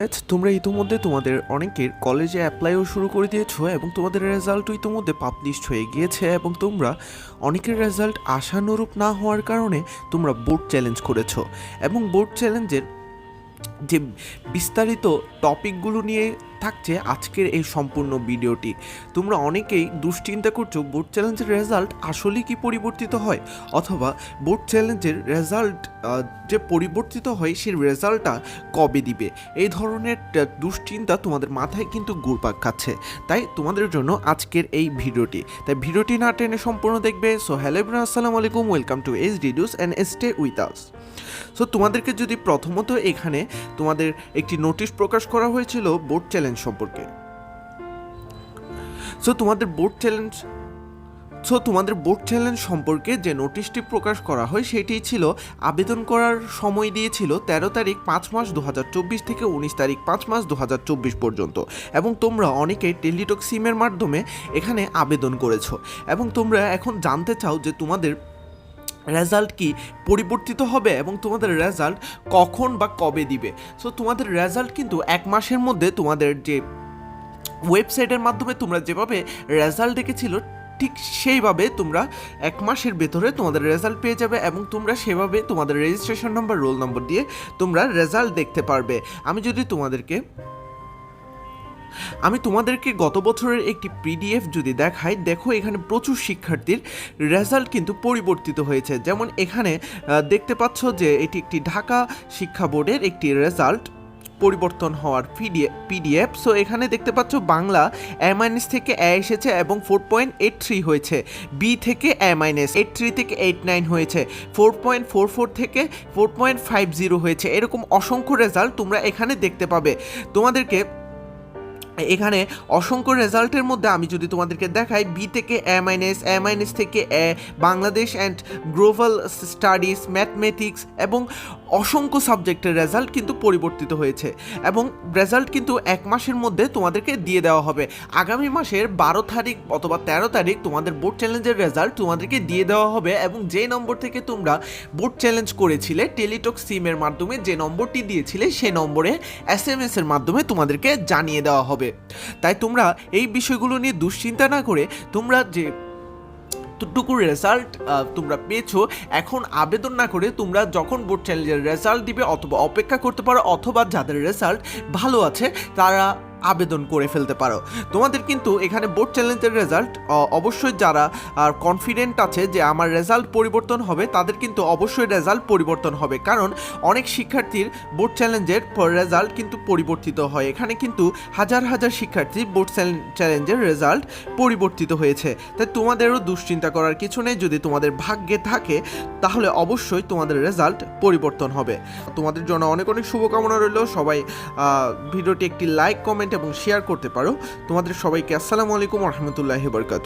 তোমরা ইতিমধ্যে তোমাদের অনেকের কলেজে অ্যাপ্লাইও শুরু করে দিয়েছ এবং তোমাদের রেজাল্টও ইতিমধ্যে পাবলিশ হয়ে গিয়েছে এবং তোমরা অনেকের রেজাল্ট আশানুরূপ না হওয়ার কারণে তোমরা বোর্ড চ্যালেঞ্জ করেছ। এবং বোর্ড চ্যালেঞ্জের যে বিস্তারিত টপিকগুলো নিয়ে থাকছে আজকের এই সম্পূর্ণ ভিডিওটি। তোমরা অনেকেই দুশ্চিন্তা করছ, বোর্ড চ্যালেঞ্জের রেজাল্ট আসলেই কি পরিবর্তিত হয়? অথবা বোর্ড চ্যালেঞ্জের রেজাল্ট যে পরিবর্তিত হয় সেই রেজাল্টটা কবে দিবে? এই ধরনের দুশ্চিন্তা তোমাদের মাথায় কিন্তু ঘুরপাক খাচ্ছে। তাই তোমাদের জন্য আজকের এই ভিডিওটি। তাই ভিডিওটি না টেনে সম্পূর্ণ দেখবে। সো, হ্যালো আসসালামু আলাইকুম। Welcome to S deduce and stay with us. So, তোমাদেরকে যদি প্রথমত এখানে তোমাদের একটি নোটিশ প্রকাশ করা হয়েছিল বোর্ড চ্যালেঞ্জ সম্পর্কে। সো তোমাদের বোর্ড চ্যালেঞ্জ সো তোমাদের বোর্ড চ্যালেঞ্জ সম্পর্কে যে নোটিশটি প্রকাশ করা হয়, সেটি ছিল আবেদন করার সময় দিয়েছিল তেরো তারিখ পাঁচ মাস দু হাজার চব্বিশ থেকে উনিশ তারিখ পাঁচ মাস দু হাজার চব্বিশ পর্যন্ত। এবং তোমরা অনেকেই টেলিটক সিমের মাধ্যমে এখানে আবেদন করেছ। এবং তোমরা এখন জানতে চাও যে তোমাদের রেজাল্ট কি? পরিবর্তিত হবে এবং তোমাদের রেজাল্ট কখন বা কবে দিবে? সো তোমাদের রেজাল্ট কিন্তু এক মাসের মধ্যে তোমাদের যে ওয়েবসাইটের মাধ্যমে তোমরা যেভাবে রেজাল্ট দেখেছিল, ঠিক সেইভাবে তোমরা এক মাসের ভেতরে তোমাদের রেজাল্ট পেয়ে যাবে এবং তোমরা সেভাবে তোমাদের রেজিস্ট্রেশন নাম্বার রোল নম্বর দিয়ে তোমরা রেজাল্ট দেখতে পারবে। আমি যদি তোমাদেরকে আমি তোমাদেরকে গত বছরের একটি পিডিএফ যদি দেখাই, দেখো এখানে প্রচুর শিক্ষার্থীর রেজাল্ট কিন্তু পরিবর্তিত হয়েছে। যেমন এখানে দেখতে পাচ্ছ যে এটি একটি ঢাকা শিক্ষা বোর্ডের একটি রেজাল্ট পরিবর্তন হওয়ার পিডিএফ পিডিএফ সো এখানে দেখতে পাচ্ছ বাংলা এ মাইনাস থেকে এ এসেছে এবং ফোর পয়েন্ট এইট থ্রি হয়েছে। বি থেকে এ মাইনাস এইট থ্রি থেকে এইট নাইন হয়েছে। ফোর পয়েন্ট ফোর ফোর থেকে ফোর পয়েন্ট ফাইভ জিরো হয়েছে। এরকম অসংখ্য রেজাল্ট তোমরা এখানে দেখতে পাবে। তোমাদেরকে এখানে অসংখ্য রেজাল্টের মধ্যে আমি যদি তোমাদেরকে দেখাই বি থেকে এ মাইনাস এ মাইনাস থেকে A Bangladesh and global studies mathematics এবং অসংখ্য সাবজেক্টের রেজাল্ট কিন্তু পরিবর্তিত হয়েছে এবং রেজাল্ট কিন্তু এক মাসের মধ্যে তোমাদেরকে দিয়ে দেওয়া হবে। আগামী মাসের বারো তারিখ অথবা তেরো তারিখ তোমাদের বোর্ড চ্যালেঞ্জের রেজাল্ট তোমাদেরকে দিয়ে দেওয়া হবে এবং যে নম্বর থেকে তোমরা বোর্ড চ্যালেঞ্জ করেছিলে টেলিটক সিমের মাধ্যমে যে নম্বরটি দিয়েছিলে, সে নম্বরে এস এম এর মাধ্যমে তোমাদেরকে জানিয়ে দেওয়া হবে। তাই তোমরা এই বিষয়গুলো নিয়ে দুশ্চিন্তা না করে তোমরা যে যতটুকু রেজাল্ট তোমরা পেয়েছ, এখন আবেদন না করে তোমরা যখন বোর্ড চ্যালেঞ্জের রেজাল্ট দিবে অথবা অপেক্ষা করতে পারো, অথবা যাদের রেজাল্ট ভালো আছে, তারা আবেদন করে ফেলতে পারো। তোমাদের কিন্তু এখানে বোর্ড চ্যালেঞ্জের রেজাল্ট অবশ্যই যারা আর কনফিডেন্ট আছে যে আমার রেজাল্ট পরিবর্তন হবে, তাদের কিন্তু অবশ্যই রেজাল্ট পরিবর্তন হবে। কারণ অনেক শিক্ষার্থীর বোর্ড চ্যালেঞ্জের রেজাল্ট কিন্তু পরিবর্তিত হয়। এখানে কিন্তু হাজার হাজার শিক্ষার্থীর বোর্ড চ্যালেঞ্জের রেজাল্ট পরিবর্তিত হয়েছে। তাই তোমাদেরও দুশ্চিন্তা করার কিছু নেই। যদি তোমাদের ভাগ্যে থাকে, তাহলে অবশ্যই তোমাদের রেজাল্ট পরিবর্তন হবে। তোমাদের জন্য অনেক অনেক শুভকামনা রইল। সবাই ভিডিওটি একটি লাইক কমেন্ট এবং শেয়ার করতে পারো। তোমাদের সবাইকে আসসালামু আলাইকুম রহমতুল্লাহ বরকাত